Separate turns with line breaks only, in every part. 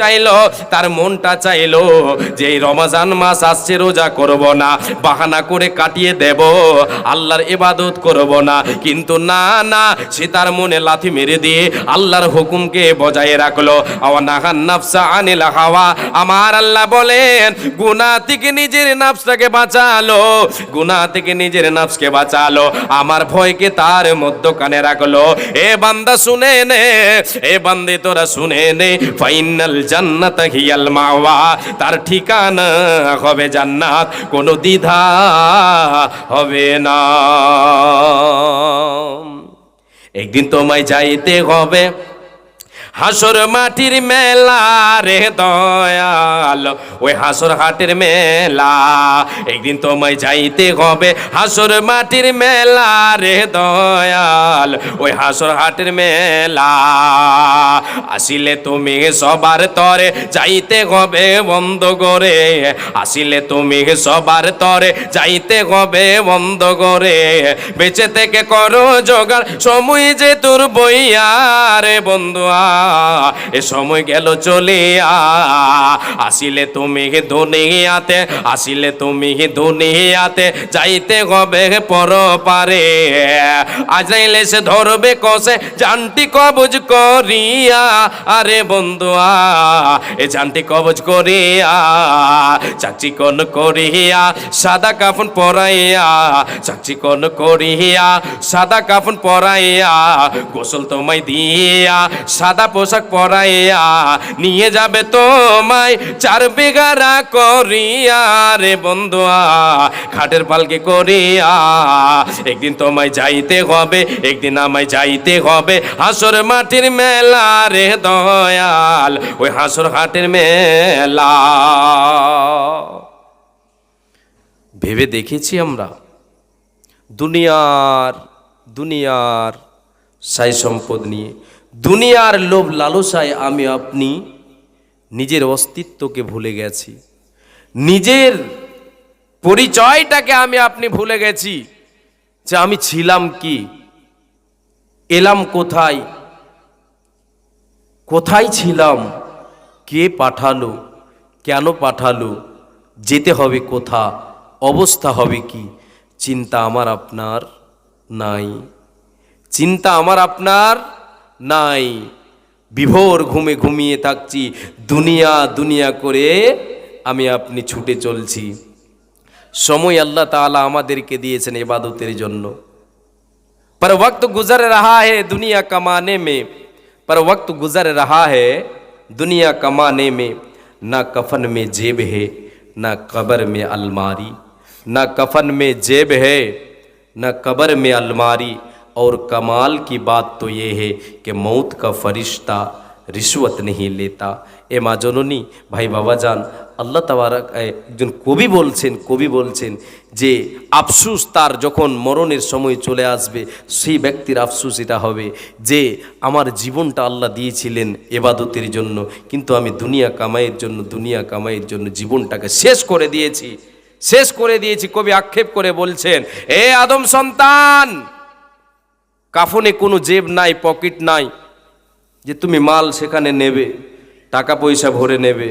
চাইলো, তার মনটা চাইলো যে রমাজান মাস আসছে, রোজা করব না, বাহানা করে কাটিয়ে দেব, আল্লাহর ইবাদত করব না। কিন্তু না না, সে তার মনে লাথি মেরে দিয়ে আল্লাহর হুকুমকে বজায় রাখল। আওয়ানাহান নাফসা আনিল হাওয়া, আমার আল্লাহ বলেন, গুনাহ থেকে নিজের নাফসটাকে বাঁচালো, গুনাহ থেকে নিজের নাফসকে বাঁচালো, আমার ভয়কে তার মধ্যখানে রাখল। এ বান্দা শুনে নে, এ বান্দে তোরা শুনে নে, ফাইনাল জান্নাত হিয়াল মাওয়া, তার ঠিকানা হবে জান্নাত, কোনো দ্বিধা হবে না। একদিন তোমায় যাইতে হবে হাসর মাটির মেলা রে দয়াল, ওই হাসর হাটের মেলা। একদিন তোমায় যাইতে হবে হাসর মাটির মেলা রে দয়াল, ওই হাসর হাটের মেলা। আসিলে তুমি সবার তরে যাইতে হবে বন্ধ করে, আসিলে তুমি সবার তরে যাইতে হবে বন্ধ করে। বেঁচে থেকে করো জোগাড়, সময় যে তোর বইয়া রে বন্ধুয়া। এ সময় গেল চলিয়া। আসিলে তুমি হে দুনিয়াতে, আসিলে তুমি হে দুনিয়াতে, যাইতে হবে পর পারে আজাইলে সে ধরবে কষে জানটি কবজ করিয়া। আরে বন্ধুয়া, এ জানটি কবজ করিয়া। চাচি কোন করিয়া, সাদা কাফন পরাইয়া। চাচি কোন করিয়া, সাদা কাফন পরাইয়া। গোসল তোমায় দিয়া, সাদা পোশাক পরাইয়া, নিয়ে যাবে তোমায় চার বিঘারা করিয়া রে বন্ধুয়া, খাটের পালকে করিয়া। একদিন তোমায় যাইতে হবে, একদিন আমায় যাইতে হবে, হাসর মাটির মেলা রে দয়াল, ওই হাসর হাটের মেলা। ভেবে দেখেছি আমরা, দুনিয়ার দুনিয়ার সাই সম্পদ নিয়ে দুনিয়ার লোভ লালসায় আমি আপনি নিজের অস্তিত্বকে ভুলে গেছি। নিজের পরিচয়টাকে আমি আপনি ভুলে গেছি যে আমি ছিলাম কি, এলাম কোথায় কোথায় ছিলাম, কে পাঠালো, কেন পাঠালো, যেতে হবে কোথা, অবস্থা হবে কি, চিন্তা আমার আপনার নাই। চিন্তা আমার আপনার নাই বিভোর ঘুমে ঘুমিয়ে থাকছি দুনিয়া দুনিয়া করে আমি আপনি ছুটে চলছি সময় আল্লাহ তাআলা আমাদেরকে দিয়েছেন এবাদতের জন্য पर वक्त गुजर रहा है दुनिया कमाने में पर वक्त गुजर रहा है दुनिया कमाने में ना कफन में जेब है ना कब्र में अलमारी ना कफन में जेब है ना कब्र में अलमारी और कमाल की बात तो ये है कि मौत का फरिश्ता रिश्वत नहीं लेता এ মা জননী ভাই বাবা যান আল্লাহ তাবারাক এ, একজন কবি বলছেন কবি বলছেন যে আফসুস তার যখন মরণের সময় চলে আসবে সেই ব্যক্তির আফসুস এটা হবে যে আমার জীবনটা আল্লাহ দিয়েছিলেন এবাদতের জন্য কিন্তু আমি দুনিয়া কামাইয়ের জন্য দুনিয়া কামাইয়ের জন্য জীবনটাকে শেষ করে দিয়েছি শেষ করে দিয়েছি কবি আক্ষেপ করে বলছেন এ আদম সন্তান কাফনে কোনো জেব নাই, পকেট নাই যে তুমি মাল সেখানে নেবে, টাকা পয়সা ভরে নেবে,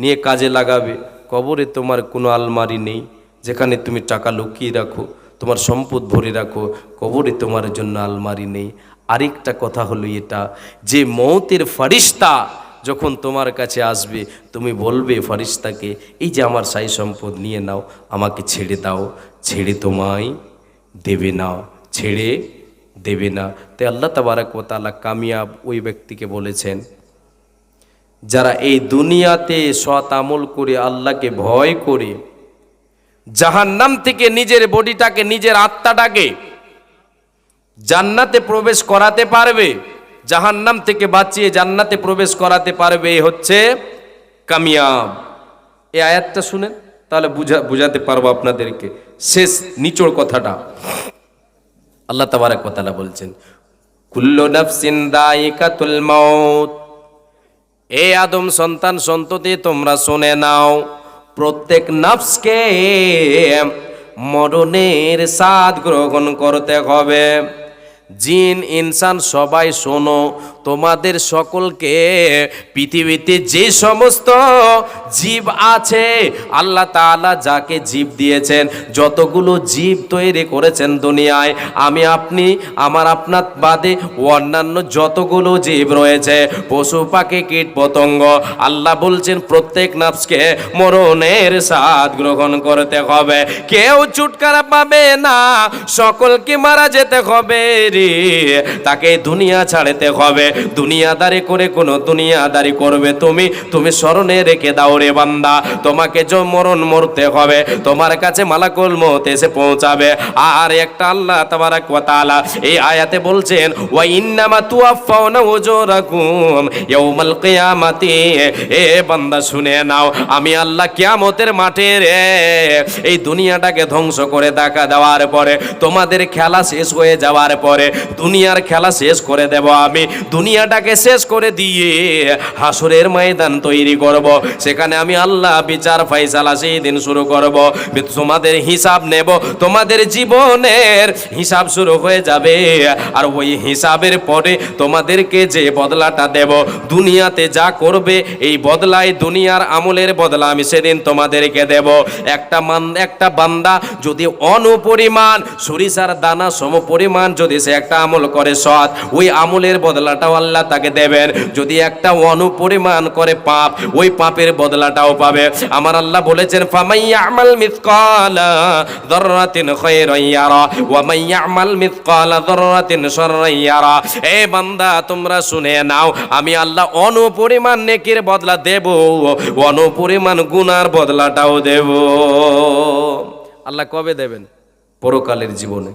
নিয়ে কাজে লাগাবে। কবরে তোমার কোনো আলমারি নেই যেখানে তুমি টাকা লুকিয়ে রাখো, তোমার সম্পদ ভরে রাখো, কবরে তোমার জন্য আলমারি নেই। আরেকটা কথা হলো এটা, যে মৌতের ফারিস্তা যখন তোমার কাছে আসবে, তুমি বলবে ফারিস্তাকে, এই যে আমার সাই সম্পদ নিয়ে নাও, আমাকে ছেড়ে দাও, ছেড়ে তোমায় দেবে না, ছেড়ে দেবে না। তাই আল্লাহ তাবারাক ও তাআলা কামিয়াব ওই ব্যক্তিকে বলেছেন, যারা এই দুনিয়াতে সৎ আমল করে আল্লাহকে ভয় করে, জাহান্নাম থেকে নিজের বডিটাকে, নিজের আত্মাটাকে জান্নাতে প্রবেশ করাতে পারবে, জাহান্নাম থেকে বাঁচিয়ে জান্নাতে প্রবেশ করাতে পারবে এ হচ্ছে কামিয়াব। এই আয়াতটা শুনেন, তাহলে বুঝা বুঝাতে পারব আপনাদেরকে। শেষ নিচোড় কথাটা। আল্লাহ তাবারক তাআলা বলছেন, কুল্লু নাফসিন দায়িকাতুল মাউত। এ আদম সন্তান সন্ততি তোমরা শুনে নাও, প্রত্যেক নফসকে মরণের স্বাদ গ্রহণ করতে হবে। জিন, ইনসান সবাই শোনো তোমাদের সকলকে পৃথিবীতে যে সমস্ত জীব আছে, আল্লাহ তাআলা যাকে জীব দিয়েছেন, যতগুলো জীব তৈরি করেছেন দুনিয়ায়, আমি, আপনি, আমার, আপনার বাদে অন্যান্য যতগুলো জীব রয়েছে, পশু, পাখি, কীট, পতঙ্গ, আল্লাহ বলছেন প্রত্যেক নাফসকে মরণের স্বাদ গ্রহণ করতে হবে। কেউ চুটকারা পাবে না, সকলকে মারা যেতে হবে রে, তাকে দুনিয়া ছাড়তে হবে। দুনিয়াদারি করে কোনো দুনিয়াদারি করবে তুমি তুমি স্মরণে রেখে দাও রে বান্দা। তোমাকে যে মরণ মরতে হবে, তোমার কাছে মালাকুল মত এসে পৌঁছাবে। আর একটা আল্লাহ তাবারাক ওয়া তাআলা এই আয়াতে বলছেন, ওয়া ইন্নামা তুওয়াফাউনা উজুরাকুম ইয়াউমাল কিয়ামাতি। এ বান্দা, শুনে নাও, আমি আল্লাহ কিয়ামতের মাঠে রে, এই দুনিয়াটাকে ধ্বংস করে দেখা দেওয়ার পরে, তোমাদের খেলা শেষ হয়ে যাওয়ার পরে, দুনিয়ার খেলা শেষ করে দেব আমি। দুনিয়াটাকে শেষ করে দিয়ে হাসুরের ময়দান তৈরি করব। সেখানে আমি আল্লাহ বিচার ফাইসালা সেই দিন শুরু করব। তোমাদের হিসাব নেব। তোমাদের জীবনের হিসাব শুরু হয়ে যাবে। আর ওই হিসাবের পরে তোমাদেরকে যে বদলাটা দেব, দুনিয়াতে যা করবে, এই বদলায় দুনিয়ার আমলের বদলা আমি সেদিন তোমাদেরকে দেব। একটা মান, একটা বান্দা যদি অনুপরিমাণ সরিষার দানা সম পরিমাণ যদি সে একটা আমল করে সৎ, ওই আমলের বদলাটাও আল্লাহ তাকে দেবেন যদি একটা অনুপরিমাণ করে পাপ, ওই পাপের বদলাটাও পাবে। আমার আল্লাহ বলেছেন ফামাইয়া আমাল ইয়ারা বান্দা, তোমরা শুনে নাও, আমি আল্লাহ অনুপরিমাণ বদলা দেব অনুপরিমাণ বদলাটাও আল্লাহ কবে দেবেন? পরকালের জীবনে।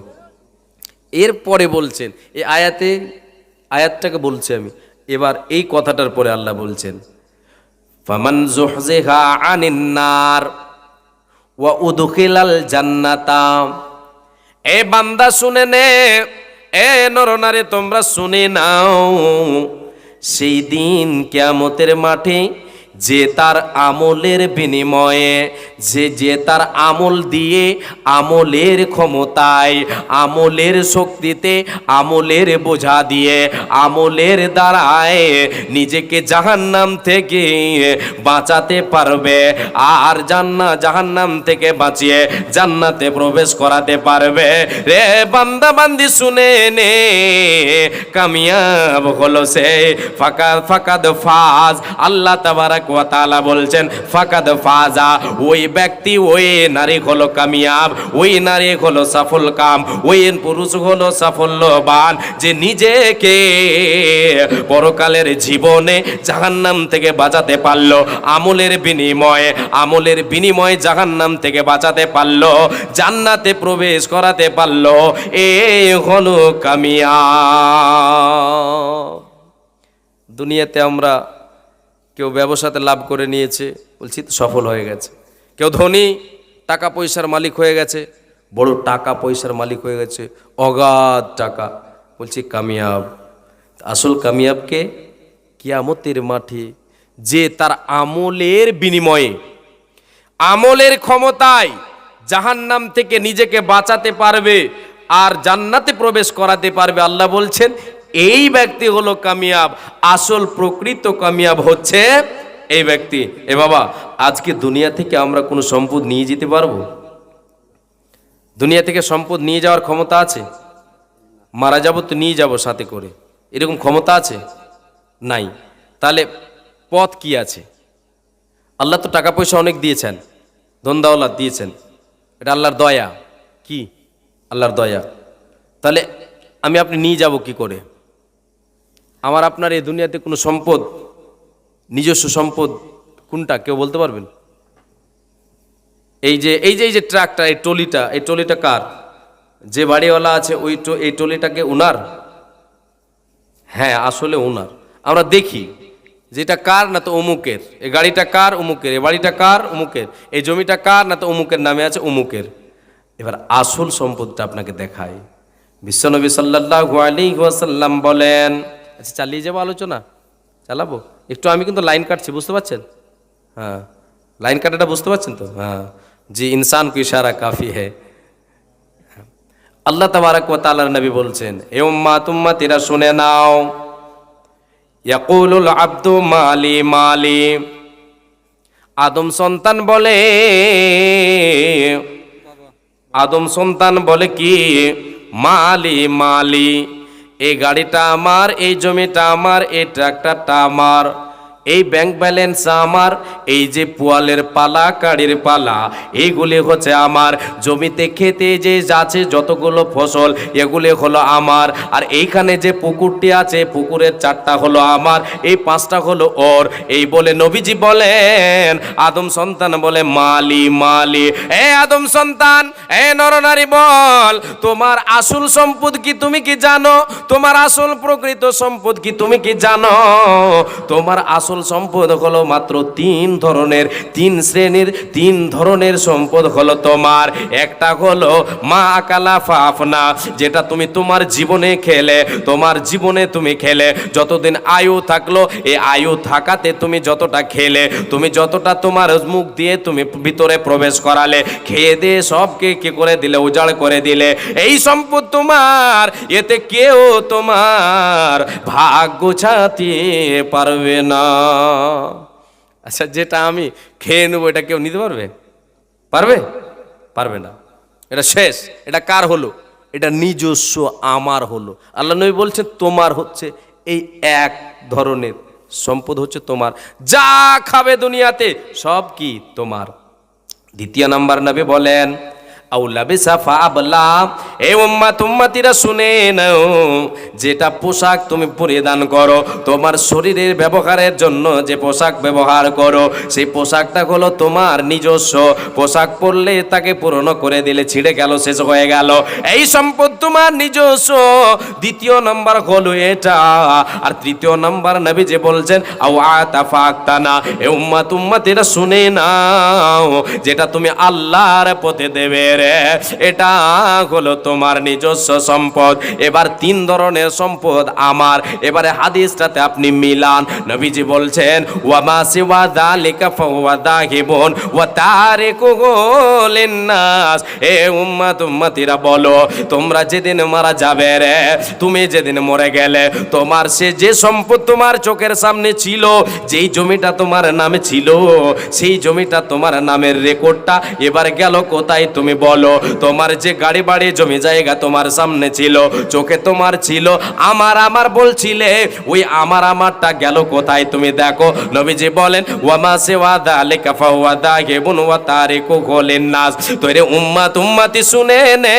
এরপরে বলছেন, এই আয়াতে আয়াতটাকে বলছি আমি। এবার এই কথাটার পরে আল্লাহ বলছেন, ফামান জোহজেহা আনিন্নার ওয়া উদখিলাল জান্নাতা। এ বান্দা শুনে নে, এ নরনারে তোমরা শুনে নাও, সেই দিন কেয়ামতের মাঠে যে তার আমলের বিনিময়ে, যে যে তার আমল দিয়ে আমলের ক্ষমতায়, আমলের শক্তিতে আমলের বোঝা দিয়ে, আমলের দ্বারায় নিজেকে জাহান্নাম থেকে বাঁচাতে পারবে আর জান্না, জাহান্নাম থেকে বাঁচিয়ে জান্নাতে প্রবেশ করাতে পারবে। রে বান্দা, বান্দি শুনে নে, কামিয়াব হলো সে, ফাঁকা ফাঁকাদ ফাজ আল্লাহ তাবারাক বলছেন, ফাকাদ ফাজা, ওই ব্যক্তি, ওই নারী হলো কামিয়াব, ওই নারী হলো কাম ওই পুরুষ হলো সাফল্যবান, যে নিজেকে পরকালের জীবনে জাহান্নাম থেকে বাঁচাতে পারল, আমলের বিনিময়ে আমলের বিনিময়ে জাহান্নাম থেকে বাঁচাতে পারল, জান্নাতে প্রবেশ করাতে পারল, এ হলো কামিয়া দুনিয়াতে আমরা কেউ ব্যবসাতে লাভ করে নিয়েছে, বলছি সফল হয়ে গেছে। কেউ ধনী, টাকা পয়সার মালিক হয়ে গেছে, বড় টাকা পয়সার মালিক হয়ে গেছে, অগাধ টাকা। বলছি, কামিয়াব, আসল কামিয়াবকে কিয়ামতের মাঠে যে তার আমলের বিনিময়ে, আমলের ক্ষমতায় জাহান্নাম থেকে নিজেকে বাঁচাতে পারবে আর জান্নাতে প্রবেশ করাতে পারবে, আল্লাহ বলছেন এই ব্যক্তি হলো কামিয়াব। আসল প্রকৃত কামিয়াব হচ্ছে এই ব্যক্তি। এ বাবা, আজকে দুনিয়া থেকে আমরা কোনো সম্পদ নিয়ে যেতে পারব? দুনিয়া থেকে সম্পদ নিয়ে যাওয়ার ক্ষমতা আছে? মারা যাব তো নিয়ে যাব সাথে করে। এরকম ক্ষমতা আছে? নাই। তাহলে পথ কি আছে? আল্লাহ তো টাকা পয়সা অনেক দিয়েছেন ধন্দাওয়ালা দিয়েছেন। এটা আল্লাহর দয়া। কি? আল্লাহর দয়া। তাহলে আমি আপনি নিয়ে যাব কি করে? আমার আপনার এই দুনিয়াতে কোনো সম্পদ, নিজস্ব সম্পদ কোনটা, কেউ বলতে পারবেন? এই যে এই যে এই যে ট্রাকটা, এই টলিটা এই টলিটা কার? যে বাড়িওয়ালা আছে, ওই এই টলিটাকে উনার? হ্যাঁ আসলে ওনার আমরা দেখি যেটা কার না তো অমুকের? এই গাড়িটা কার? অমুকের। এই বাড়িটা কার? অমুকের। এই জমিটা কার না তো অমুকের? নামে আছে অমুকের। এবার আসল সম্পদটা আপনাকে দেখায় বিশ্বনবী সাল্লাল্লাহু আলাইহি ওয়াসাল্লাম বলেন আচ্ছা চালিয়ে যাব আলোচনা। চালাবো? একটু আমি কিন্তু লাইন কাটছি, বুঝতে পারছেন? হ্যাঁ। লাইন কাটাটা বুঝতে পারছেন তো? হ্যাঁ। জি ইনসান কো ইশারা কাফি হ্যাঁ আল্লাহ তাবারাক ওয়া নবী বলছেন, এ উম্মা তুম্মা, তেরা শুনে নাও। ইয়াকুলুল আব্দু মালি মালি। আদম সন্তান বলে, আদম সন্তান বলে কি? মালি মালি। এই গাড়িটা আমার এই জমিটা আমার এই ট্রাক্টরটা আমার। এই ব্যাংক ব্যালেন্স আমার, এই যে পোয়ালের পালা, কাড়ির পালা এইগুলি হচ্ছে আমার। জমিতে, খেতে যে যাচ্ছে যতগুলো ফসল, এগুলি হলো আমার। আর এইখানে যে পুকুরটি আছে, পুকুরের চারটা হলো আমার, এই পাঁচটা হলো ওর। এই বলে নবীজি বলেন, আদম সন্তান বলে, মালি মালি, এ আদম সন্তান, এ নরনারী বল, তোমার আসল সম্পদ কি তুমি কি জানো? তোমার আসল প্রকৃত সম্পদ কি তুমি কি জানো? তোমার আসল সম্পদ হলো মাত্র তিন ধরনের, তিন শ্রেণির তিন ধরনের সম্পদ হলো তোমার। একটা হলো মা আকালা ফাফনা, যেটা তুমি তোমার জীবনে খেলে, তোমার জীবনে তুমি খেলে। যতদিন আয়ু থাকল এই আয়ু থাকাতে তুমি যতটা খেলে, তুমি যতটা তোমার মুখ দিয়ে তুমি ভিতরে প্রবেশ করালে, খেয়ে দিয়ে সবকে কি করে দিলে, উজাড় করে দিলে। এই সম্পদ তোমার, এতে কেউ তোমার ভাগ গোছাতে পারবে না। আচ্ছা যেটা আমি খেয়ে নেব, এটা কেউ নিতে পারবে? পারবে? পারবে না। এটা শেষ। এটা কার হলো? এটা নিজস্ব, আমার হলো। আল্লাহ নবী বলছেন, তোমার হচ্ছে এই এক ধরনের সম্পদ হচ্ছে তোমার। যা খাবে দুনিয়াতে, সব কি তোমার? দ্বিতীয় নাম্বার নবী বলেন শুনে নাও, যেটা পোশাক তুমি পরিধান করো, তোমার শরীরের ব্যবহারের জন্য যে পোশাক ব্যবহার করো, সেই পোশাকটা হলো তোমার নিজস্ব। পোশাক পরলে তাকে পূরণ করে দিলে ছিঁড়ে গেল, শেষ হয়ে গেল। এই সম্পদ তোমার নিজস্ব। দ্বিতীয় নাম্বার হলো এটা। আর তৃতীয় নাম্বার নবী যে বলছেন, আও আতাফা আক্তানা এ উম্মাত, উম্মাতিরা শুনে নাও, যেটা তুমি আল্লাহর পথে দেবে রে এটা হলো তোমার নিজস্ব সম্পদ। এবার তিন ধরনের সম্পদ আমার। এবারে হাদিসটাতে আপনি মিলান। নবীজি বলছেন ওয়ামা সিওয়া যালিকা ফাহুয়া দাহিবুন ওয়া তারিকুহু লিন্নাস। এ উম্মাত উম্মতিরা বলো, তোমরা যেদিন মারা যাবে রে, তুমি যেদিন মরে গেলে, তোমার সে যে সম্পদ তোমার চোখের সামনে ছিল, যেই জমিটা তোমার নামে ছিল, সেই জমিটা তোমার নামের রেকর্ডটা এবার গেল কোথায় তুমি বলো, তোমার যে গাড়ি বাড়ি, জমি জায়গা তোমার সামনে ছিল, চোখে তোমার ছিল, আমার আমার বলছিলে, ওই আমার আমারটা গেল কোথায় তুমি দেখো? নবীজি বলেন, ওয়ামা সে ওয়াদা লেখা ফাওয়াদা গেবুন ওয়া তারিকু গোলেন নাস। তোরে উম্মাত উম্মাতি শুনে নে,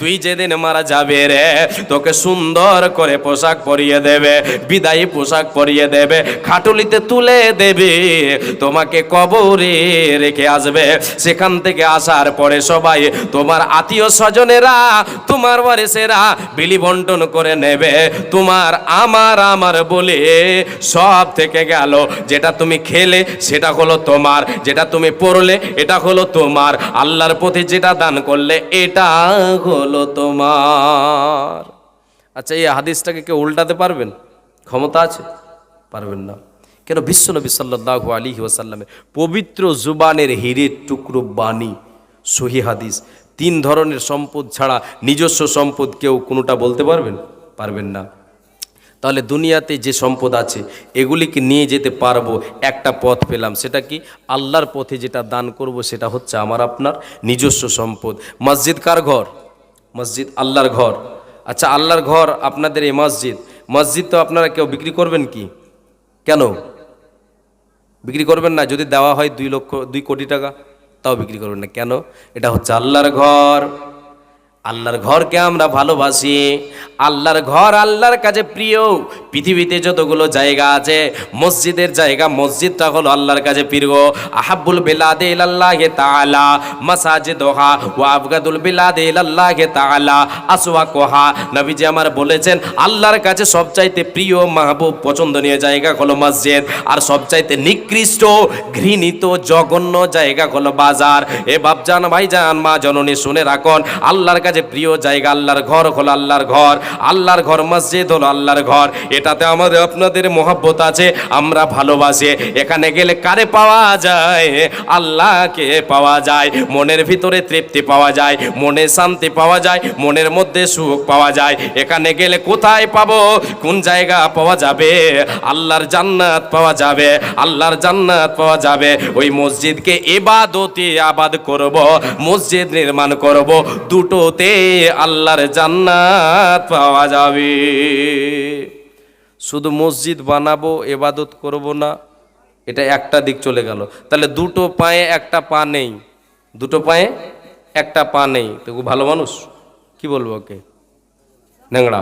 তুই যেদিন মারা যাবে রে, তোকে সুন্দর করে পোশাক পরিয়ে দেবে, বিদায়ী পোশাক পরিয়ে দেবে, খাটুলিতে তুলে দেবে, তোমাকে কবরে রেখে আসবে। সেখান থেকে আসার পরে সবাই তোমার আত্মীয় স্বজনেরা, তোমার ওয়ারিসেরা বিলি বন্টন করে নেবে। তোমার আমার আমার বলে সব থেকে গেল। যেটা তুমি খেলে, সেটা হলো তোমার। যেটা তুমি পড়লে এটা হলো তোমার। আল্লাহর প্রতি যেটা দান করলে, এটা হলো তোমার। আচ্ছা এই হাদিসটাকে কেউ উল্টাতে পারবেন? ক্ষমতা আছে? পারবেন না। কেন? বিশ্বনবী সাল্লাহ আলী ওয়াসাল্লামের পবিত্র জুবানের হিরের টুকরো বাণী সহি হাদিস। তিন ধরনের সম্পদ ছাড়া নিজস্ব সম্পদ কেউ কোনোটা বলতে পারবেন? পারবেন না। তাহলে দুনিয়াতে যে সম্পদ আছে, এগুলিকে নিয়ে যেতে পারব, একটা পথ পেলাম। সেটা কি? আল্লাহর পথে যেটা দান করব, সেটা হচ্ছে আমার আপনার নিজস্ব সম্পদ। মসজিদ কার ঘর? মসজিদ আল্লাহর ঘর। আচ্ছা আল্লাহর ঘর আপনাদের এই মসজিদ। মসজিদ তো আপনারা কেউ বিক্রি করবেন কি? কেন? বিক্রি করবেন না? যদি দেওয়া হয় দুই লক্ষ, দুই কোটি টাকা। তাও বিক্রি করবেন না। কেন? এটা হচ্ছে আল্লাহর ঘর। আল্লাহর ঘরকে আমরা ভালোবাসি। আল্লাহর ঘর আল্লাহর কাছে প্রিয়। পৃথিবীতে যতগুলো জায়গা আছে, মসজিদের জায়গা, মসজিদটা হলো আল্লাহর কাছে প্রিয়। আহাবুল বেলাদে ইলাল্লাহে তাআলা, মাসাজিদুহা, ওয়া আবগাদুল বেলাদে ইলাল্লাহে তাআলা, আসওয়াকুহা। নবীজি আমার বলেছেন, আল্লাহর কাছে সবচাইতে প্রিয় মাহবুব, পছন্দনীয় জায়গা হলো মসজিদ। আর সবচাইতে নিকৃষ্ট, ঘৃণিত, জঘন্য জায়গা হলো বাজার। এ বাপজান, ভাইজান, মা জননী, শুনে রাখুন, আল্লাহর কাছে প্রিয় জায়গা আল্লাহর ঘর হলো আল্লাহর ঘর। আল্লাহর ঘর মসজিদ হলো আল্লাহর ঘর। এ এটাতে আমাদের আপনাদের মহাব্বত আছে, আমরা ভালোবাসি। এখানে গেলে কারে পাওয়া যায়? আল্লাহকে পাওয়া যায়, মনের ভিতরে তৃপ্তি পাওয়া যায়, মনে শান্তি পাওয়া যায়, মনের মধ্যে সুখ পাওয়া যায়। এখানে গেলে কোথায় পাবো? কোন জায়গা পাওয়া যাবে? আল্লাহর জান্নাত পাওয়া যাবে, আল্লাহর জান্নাত পাওয়া যাবে। ওই মসজিদকে এবাদতে আবাদ করব, মসজিদ নির্মাণ করব, দুটোতে আল্লাহর জান্নাত পাওয়া যাবে। শুধু মসজিদ বানাবো, এবাদত করব না, এটা একটা দিক চলে গেল। তাহলে দুটো পায়ে একটা পা নেই। দুটো পায়ে একটা পা নেই। তো ভালো মানুষ? কি বলব ওকে? ন্যাংড়া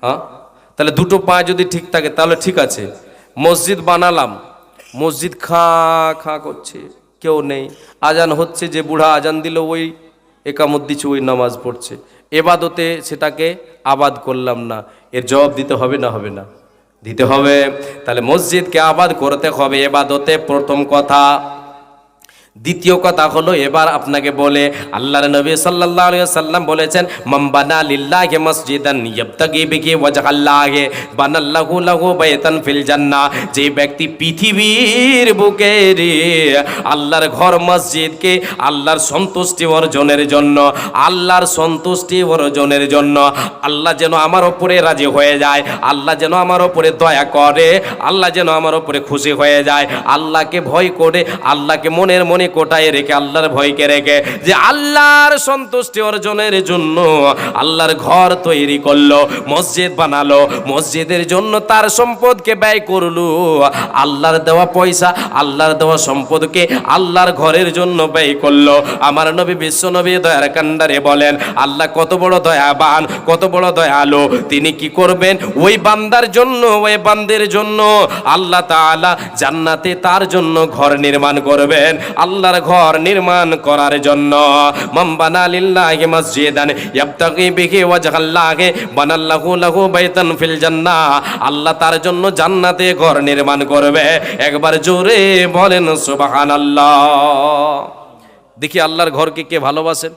হ্যাঁ? তাহলে দুটো পা যদি ঠিক থাকে, তাহলে ঠিক আছে। মসজিদ বানালাম। মসজিদ খা খা করছে। কেউ নেই। আজান হচ্ছে যে বুড়া আজান দিল, ওই একামত দিচ্ছে ওই নামাজ পড়ছে। এবাদতে সেটাকে আবাদ করলাম না। এর জবাব দিতে হবে না হবে না। দিতে হবে। তাহলে মসজিদকে আবাদ করতে হবে। এবাদতে প্রথম কথা দ্বিতীয় কথা হলো, এবার আপনাকে বলে, আল্লাহর নবী সাল্লাল্লাহু সাল্লাম বলেছেন মাম্বানা লিল্লাহি মসজিদান ইয়াবতাগি বিহি বানাল্লাহু লাহু বাইতান ফিল জান্নাহ যে ব্যক্তি পৃথিবীর বুকে আল্লাহর ঘর মসজিদকে আল্লাহর সন্তুষ্টি অর্জনের জন্য, আল্লাহর সন্তুষ্টি অর্জনের জন্য, আল্লাহ যেন আমার ওপরে রাজি হয়ে যায়, আল্লাহ যেন আমার ওপরে দয়া করে, আল্লাহ যেন আমার ওপরে খুশি হয়ে যায়, আল্লাহকে ভয় করে, আল্লাহকে মনের মনে কোটায় রেখে আল্লাহর ভয়কে রেখে যে আল্লাহর সন্তুষ্টি অর্জনের জন্য আল্লাহর ঘর তৈরি করল, মসজিদ বানালো, মসজিদের জন্য তার সম্পদকে ব্যয় করল। আল্লাহর দেওয়া পয়সা, আল্লাহর দেওয়া সম্পদকে আল্লাহর ঘরের জন্য ব্যয় করল। আমার নবী বিশ্ব নবী দয়ার কান্ডারে বলেন, আল্লাহ কত বড় দয়াবান, কত বড় দয়ালু, তিনি কি করবেন? ওই বান্দার জন্য, ওই বান্দের জন্য আল্লাহ তাআলা জান্নাতে তার জন্য ঘর নির্মাণ করবেন। আল্লাহর ঘর নির্মাণ করার জন্য। মাম্বানা লিল্লাহি মসজিদান ইয়াবতাগি বিহি ওয়াজহাল্লাহি বানাল্লাহু লাহু বাইতান ফিল জান্নাহ। আল্লাহ তার জন্য জান্নাতে ঘর নির্মাণ করবে। একবার জোরে বলেন সুবহানাল্লাহ। দেখি আল্লাহর ঘরকে কে ভালোবাসেন।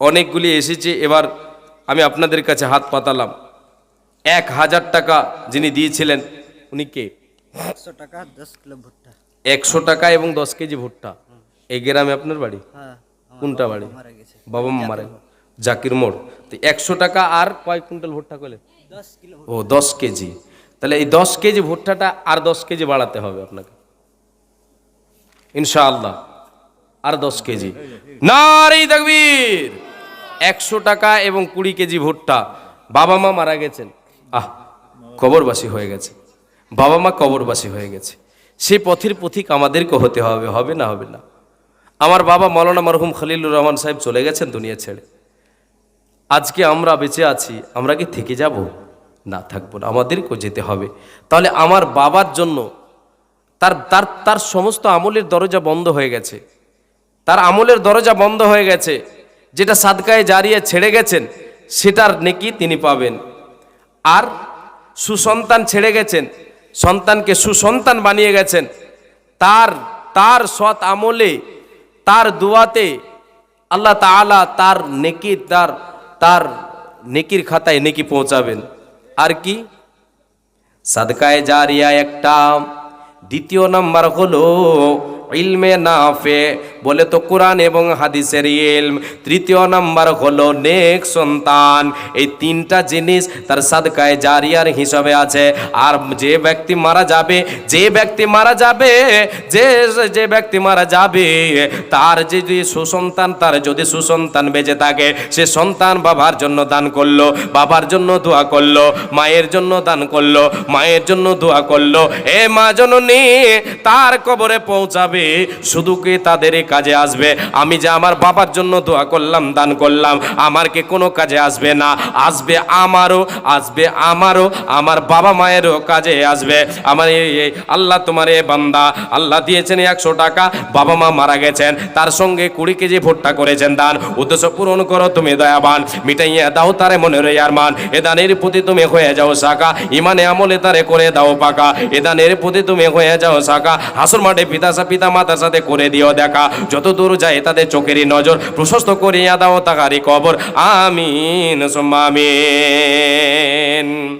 অনেকগুলি এসেছে এবার আমি আপনাদের কাছে হাত পাতালাম। এক হাজার টাকা যিনি দিয়েছিলেন উনি কে?
একশো টাকা দশ কিলো ভুট্টা।
একশো টাকা এবং দশ কেজি ভুট্টা। এই গ্রামে আপনার বাড়ি?
হ্যাঁ
কোনটা বাড়ি? বাবা মা মারা জাকির মোড়। তো একশো টাকা আর কয় কুইন্টাল ভুট্টা করলেন ও দশ কেজি। তাহলে এই দশ কেজি ভুট্টাটা আর দশ কেজি বাড়াতে হবে আপনাকে। ইনশাআল্লাহ। আর দশ কেজি। নারী তাকবীর! একশো টাকা এবং কুড়ি কেজি ভুট্টা। বাবা মা মারা গেছেন। আহ কবরবাসী হয়ে গেছে। বাবা মা কবরবাসী হয়ে গেছে। সেই পথের পথিক আমাদেরকে হতে হবে হবে না হবে না। আমার বাবা মৌলানা মরহুম খলিলুর রহমান সাহেব চলে গেছেন দুনিয়া ছেড়ে। আজকে আমরা বেঁচে আছি, আমরা কি থেকে যাব? না, থাকব না, আমাদেরকেও যেতে হবে। তাহলে আমার বাবার জন্য তার তার তার সমস্ত আমলের দরজা বন্ধ হয়ে গেছে। তার আমলের দরজা বন্ধ হয়ে গেছে। যেটা সাদকায় জারিয়ে ছেড়ে গেছেন, সেটার নেকি তিনি পাবেন। আর সুসন্তান ছেড়ে গেছেন, সন্তানকে সুসন্তান বানিয়ে গেছেন। তার তার সৎ আমলে তার দুয়াতে আল্লাহ তালা তার নেকি, তার তার নেকির খাতায় নেকি পৌঁছাবেন। আর কি? সাদকায় জারিয়া একটা। দ্বিতীয় নম্বর হলো ইলমে নাফে, বলে তো কোরআন এবং হাদিসের ইলম। তৃতীয় নাম্বার হলো নেক সন্তান। এই তিনটা জিনিস তার সাদকায় জারিয়ার হিসাবে আছে। আর যে ব্যক্তি মারা যাবে, যে ব্যক্তি মারা যাবে, যে যে ব্যক্তি মারা যাবে, তার যদি সুসন্তান, তার যদি সুসন্তান বেঁচে থাকে, সে সন্তান বাবার জন্য দান করল, বাবার জন্য দোয়া করল, মায়ের জন্য দান করল, মায়ের জন্য দোয়া করল। এ মা জননী, তার কবরে পৌঁছাবে শুধু কি তাদের কাজে আসবে। আমি যে আমার বাবার জন্য দোয়া করলাম, দান করলাম, আমার কি কোনো কাজে আসবে না। আসবে আমারও আসবে আমারও, আমার বাবা মায়েরও কাজে আসবে। আমার আল্লাহ তোমার এ বান্দা, আল্লাহ দিয়েছেন একশো টাকা, বাবা মা মারা গেছেন, তার সঙ্গে কুড়ি কেজি ভুট্টা করেছেন দান। উদ্দেশ্য পূরণ করো, তুমি দয়াবান, মিটাইয়া দাও তারে মনে রে আর মান দানের প্রতি তুমি হয়ে যাও শাখা ইমানে আমলে তারে করে দাও পাকা। এ দানের প্রতি তুমি হয়ে যাও শাখা হাসুর মাঠে পিতা পিতা মাতার সাথে করে দিও দেখা। যত দূর যায় তাদের চোখেরই নজর, প্রশস্ত করিয়া দাও তাহারি কবর। আমিন, সুম্মা আমিন।